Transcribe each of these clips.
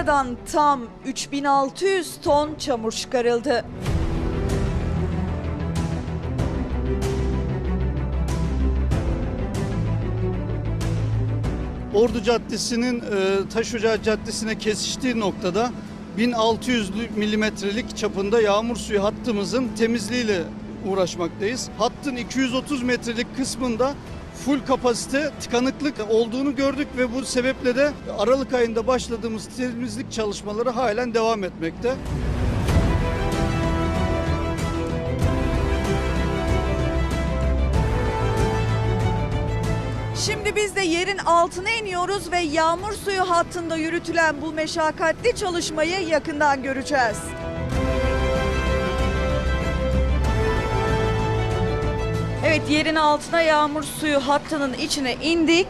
Meradan tam 3600 ton çamur çıkarıldı. Ordu Caddesi'nin e, Taş Ocağı Caddesi'ne kesiştiği noktada 1600 milimetrelik çapında yağmur suyu hattımızın temizliğiyle uğraşmaktayız. Hattın 230 metrelik kısmında full kapasite tıkanıklık olduğunu gördük ve bu sebeple de Aralık ayında başladığımız temizlik çalışmaları halen devam etmekte. Şimdi biz de yerin altına iniyoruz ve yağmur suyu hattında yürütülen bu meşakkatli çalışmayı yakından göreceğiz. Evet yerin altına yağmur suyu hattının içine indik.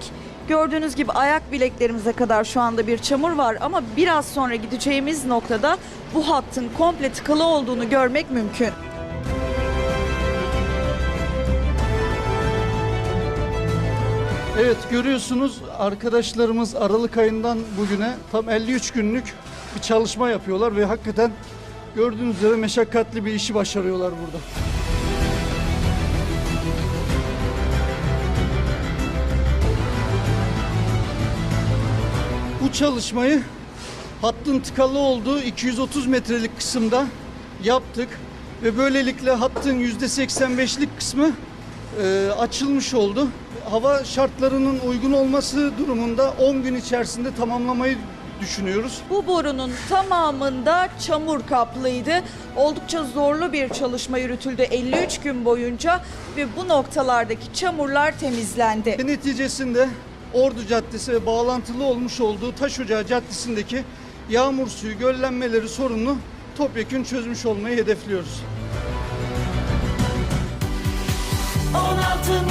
Gördüğünüz gibi ayak bileklerimize kadar şu anda bir çamur var ama biraz sonra gideceğimiz noktada bu hattın komple tıkalı olduğunu görmek mümkün. Evet görüyorsunuz arkadaşlarımız Aralık ayından bugüne tam 53 günlük bir çalışma yapıyorlar ve hakikaten gördüğünüz üzere meşakkatli bir işi başarıyorlar burada. Bu çalışmayı hattın tıkalı olduğu 230 metrelik kısımda yaptık ve böylelikle hattın %85'lik kısmı e, açılmış oldu. Hava şartlarının uygun olması durumunda 10 gün içerisinde tamamlamayı düşünüyoruz. Bu borunun tamamında çamur kaplıydı. Oldukça zorlu bir çalışma yürütüldü 53 gün boyunca ve bu noktalardaki çamurlar temizlendi. Neticesinde Ordu Caddesi ve bağlantılı olmuş olduğu Taş Caddesi'ndeki yağmur suyu göllenmeleri sorununu topyekün çözmüş olmayı hedefliyoruz. 16